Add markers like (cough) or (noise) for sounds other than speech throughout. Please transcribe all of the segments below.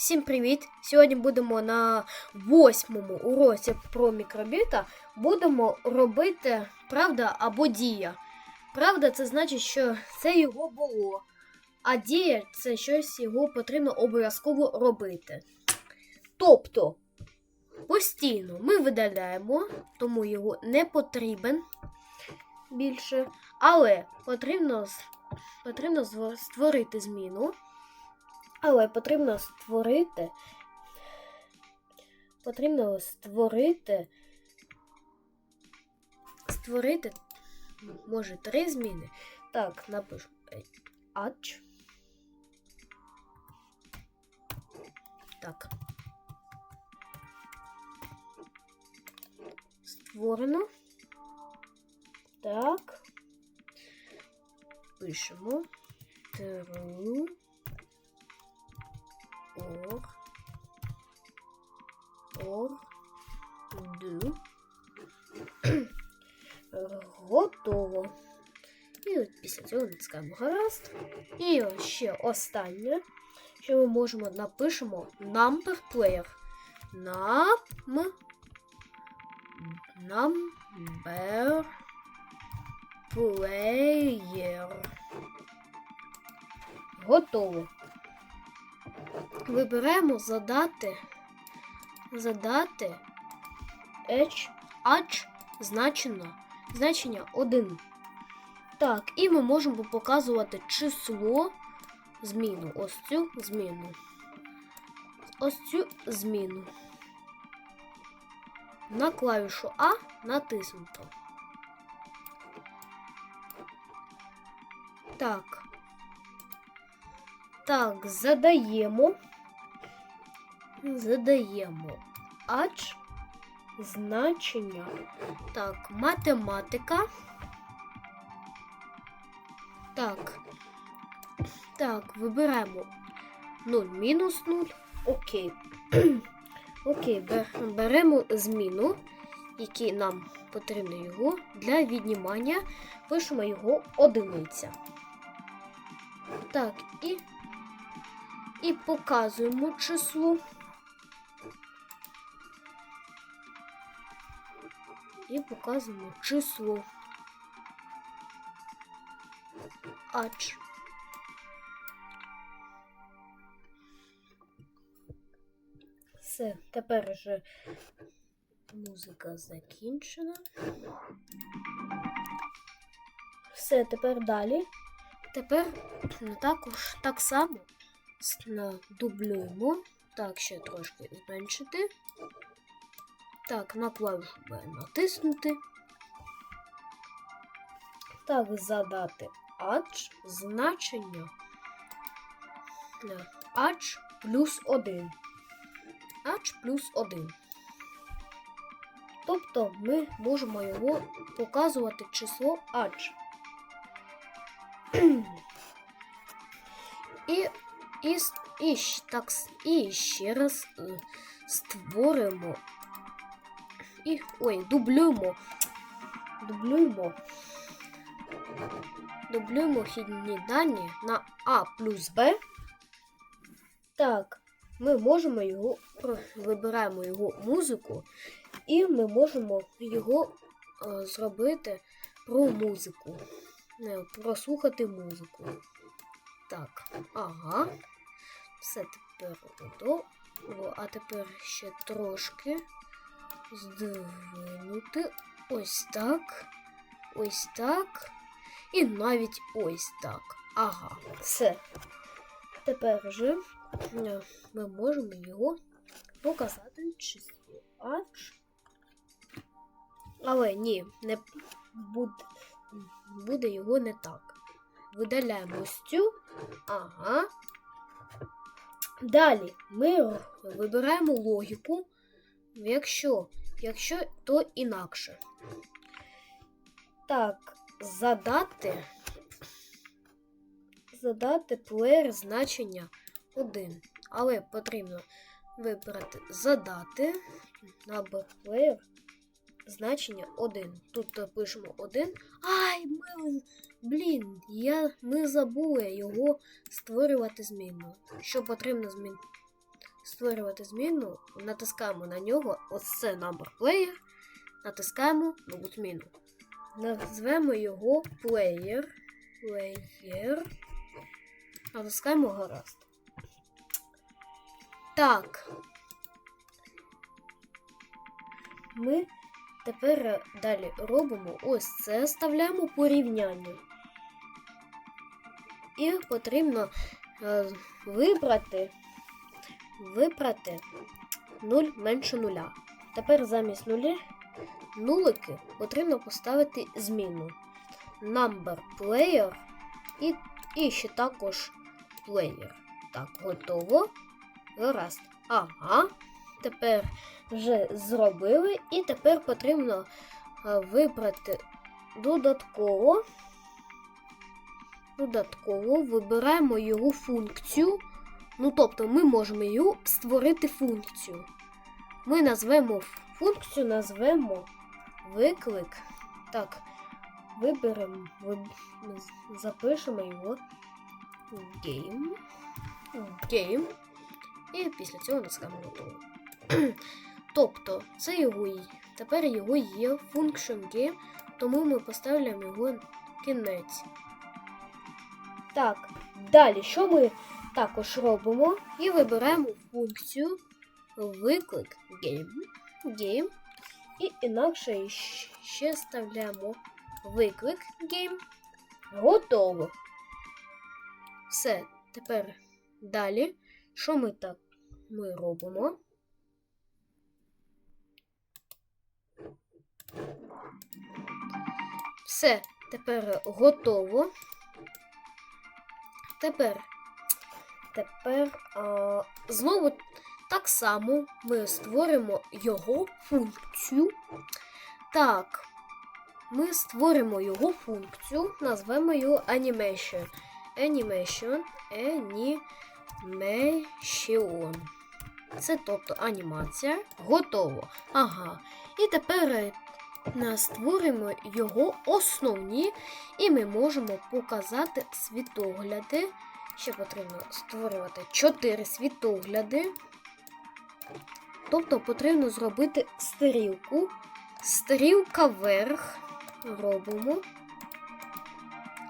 Всім привіт! Сьогодні будемо на восьмому уроці про мікробіта. Будемо робити правда або дія. Правда, це значить, що це його було. А дія це щось його потрібно обов'язково робити. Тобто, постійно ми видаляємо, тому його не потрібен більше. Але потрібно, потрібно створити зміну. Але потрібно створити. Потрібно створити. Створити. Може, три зміни. Так, напишу. Ач. Так. Створено. Так. Пишемо. True. Or. Or. Do. Готово. І от після цього натискаємо гаразд. І ще останнє, що ми можемо напишемо number player. Нам. Number player. Готово. Вибираємо задати. Задати H, H значено, значення 1. Так, і ми можемо показувати число зміну. Ось цю зміну. Ось цю зміну. На клавішу А натиснуто. Так. Так, задаємо. Задаємо ач значення. Так, математика. Так. Так, вибираємо 0 мінус 0. Окей. (clears throat) Окей, беремо зміну, який нам потрібно його для віднімання. Пишемо його одиниця. Так, і, і показуємо число. І показуємо число. Ач. Все, тепер вже музика закінчена. Все, тепер далі. Тепер також так само надублюємо. Так, ще трошки зменшити. Так, на клавішу Б натиснути. Так, задати ач значення. Ач плюс 1. Ач плюс 1. Тобто ми можемо його показувати число ач. І, і, так, і ще раз е, створимо. І, ой, дублюємо. Дублюємо. Дублюємо хідні дані на А плюс Б. Так, ми можемо його вибираємо його музику, і ми можемо його е, зробити про музику. Не, прослухати музику. Так, ага. Все тепер готово. А тепер ще трошки здвинути. Ось так. Ось так. І навіть ось так. Ага, все. Тепер вже ми можемо його показати число. Аж. Але ні, не буде, буде його не так. Видаляємо ось цю. Ага. Далі ми вибираємо логіку. Якщо, якщо, то інакше. Так, задати. Задати плеєр значення 1. Але потрібно вибрати задати number player значення 1. Тут пишемо 1. Ай, ми, блін, я, ми забули його створювати змінну. Що потрібно змін... створювати зміну, натискаємо на нього, ось це number player, натискаємо нову зміну. Назвемо його player. Player. Натискаємо гаразд. Так. Ми тепер далі робимо ось це, ставляємо порівняння. І потрібно е, вибрати, вибрати 0 менше нуля. Тепер замість нулі нулики потрібно поставити зміну number player і, і ще також player. Так, готово. Гаразд. Ага. Тепер вже зробили, і тепер потрібно е, вибрати додатково. Додатково вибираємо його функцію. Ну, тобто, ми можемо його створити функцію. Ми назвемо функцію, назвемо виклик. Так, виберемо, виб... запишемо його game. Game. І після цього натискаємо готово. (clears throat) тобто, це його тепер його є function game, тому ми поставляємо його кінець. Так, далі, що ми також робимо? І вибираємо функцію виклик game. game і інакше ще ставляємо виклик game. Готово. Все, тепер далі. Що ми так ми робимо? Все, тепер готово. Тепер, тепер а, знову так само ми створимо його функцію. Так, ми створимо його функцію, назвемо його Animation. Animation. Animation. Це тобто анімація. Готово. Ага. І тепер створимо його основні, і ми можемо показати світогляди. Ще потрібно створювати 4 світогляди. Тобто потрібно зробити стрілку. Стрілка вверх робимо.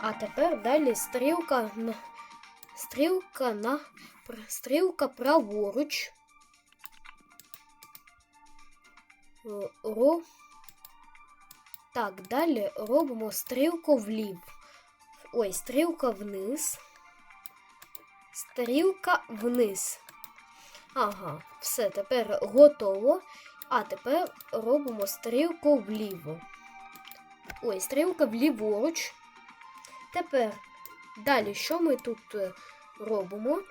А тепер далі стрілка на стрілка на стрілка праворуч. Е, Ро... Так, далі робимо стрілку влів. Ой, стрілка вниз. Стрілка вниз. Ага, все, тепер готово. А тепер робимо стрілку вліво. Ой, стрілка вліворуч. Тепер далі, що ми тут е, робимо?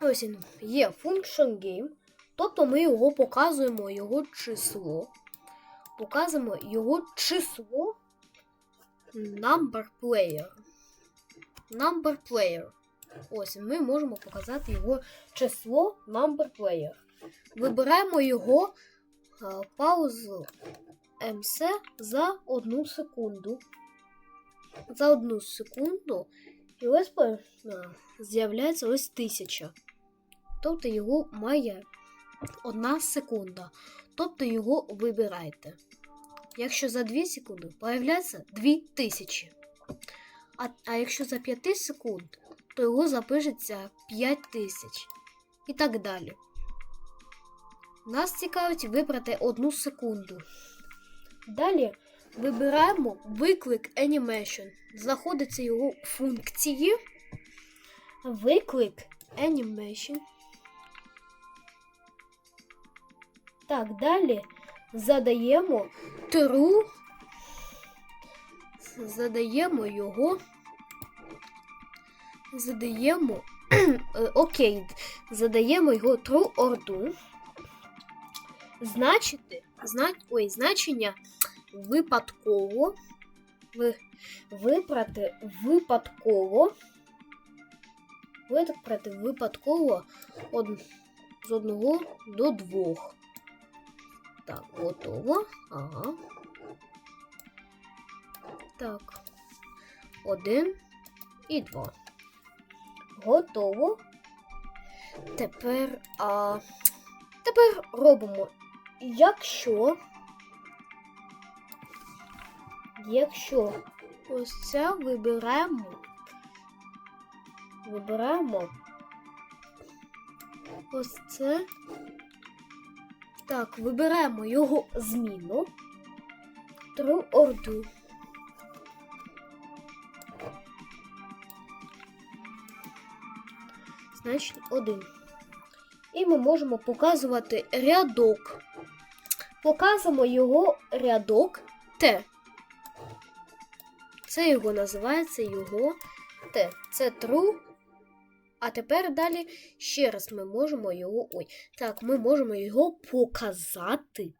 Ось він є function game. Тобто ми його показуємо його число. Показуємо його число number player. Number player. Ось ми можемо показати його число number player. Вибираємо його е, паузу MC за одну секунду. За одну секунду. І ось е, з'являється ось тисяча. Тобто його має одна секунда. Тобто його вибирайте. Якщо за 2 секунди появляється 2000. А, а якщо за 5 секунд, то його запишеться 5000. І так далі. Нас цікавить вибрати одну секунду. Далі вибираємо виклик Animation. Знаходиться його функції. Виклик Animation. Так, далі задаємо true. Задаємо його. Задаємо. (clears throat) Окей. Задаємо його true or do. Значити, зна, ой, значення випадково. Ви, вибрати випадково. Вибрати випадково од, з одного до двох. Так, готово. Ага. Так. Один і два. Готово. Тепер, а, тепер робимо, якщо, якщо ось це вибираємо, вибираємо ось це. Так, вибираємо його зміну. Or do. Значить, один. І ми можемо показувати рядок. Показуємо його рядок Т. Це його називається його Т. Це true. А тепер далі ще раз ми можемо його. Ой. Так, ми можемо його показати.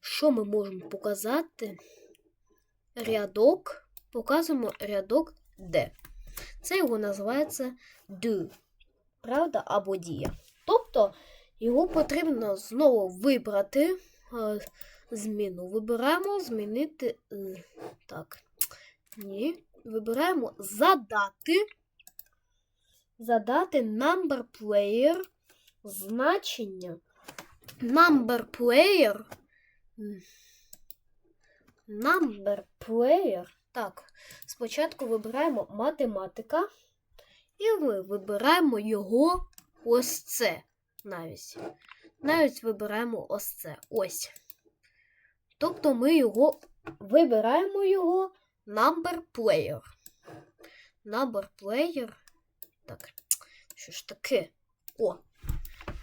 Що ми можемо показати? Рядок. Показуємо рядок D. Це його називається do. Правда, або дія. Тобто його потрібно знову вибрати е, зміну. Вибираємо змінити. е, Так. Ні. Вибираємо задати. Задати number player значення. Number player. Number player. Так, спочатку вибираємо математика. І ми вибираємо його ось це. Навіть. Навіть вибираємо ось це. Ось. Тобто ми його вибираємо його number player. Number player. Так, що ж таке? О,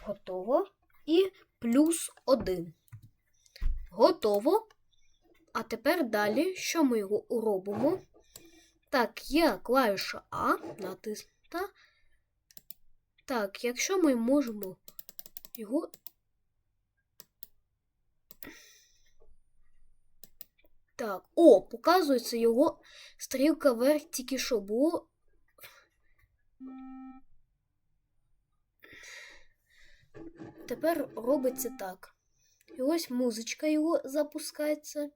готово. І плюс один. Готово. А тепер далі, що ми його робимо? Так, є клавіша А натиснута. Так, якщо ми можемо його. Так, о, показується його стрілка вверх тільки що було. Тепер робиться так. І ось музичка його запускається.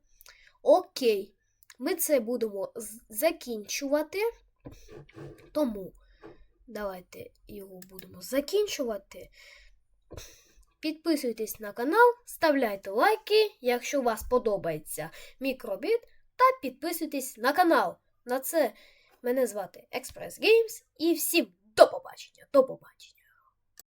Окей. Ми це будемо закінчувати. Тому давайте його будемо закінчувати. Підписуйтесь на канал, ставляйте лайки, якщо вас подобається мікробіт, та підписуйтесь на канал. На це мене звати Express Games і всім до побачення. До побачення.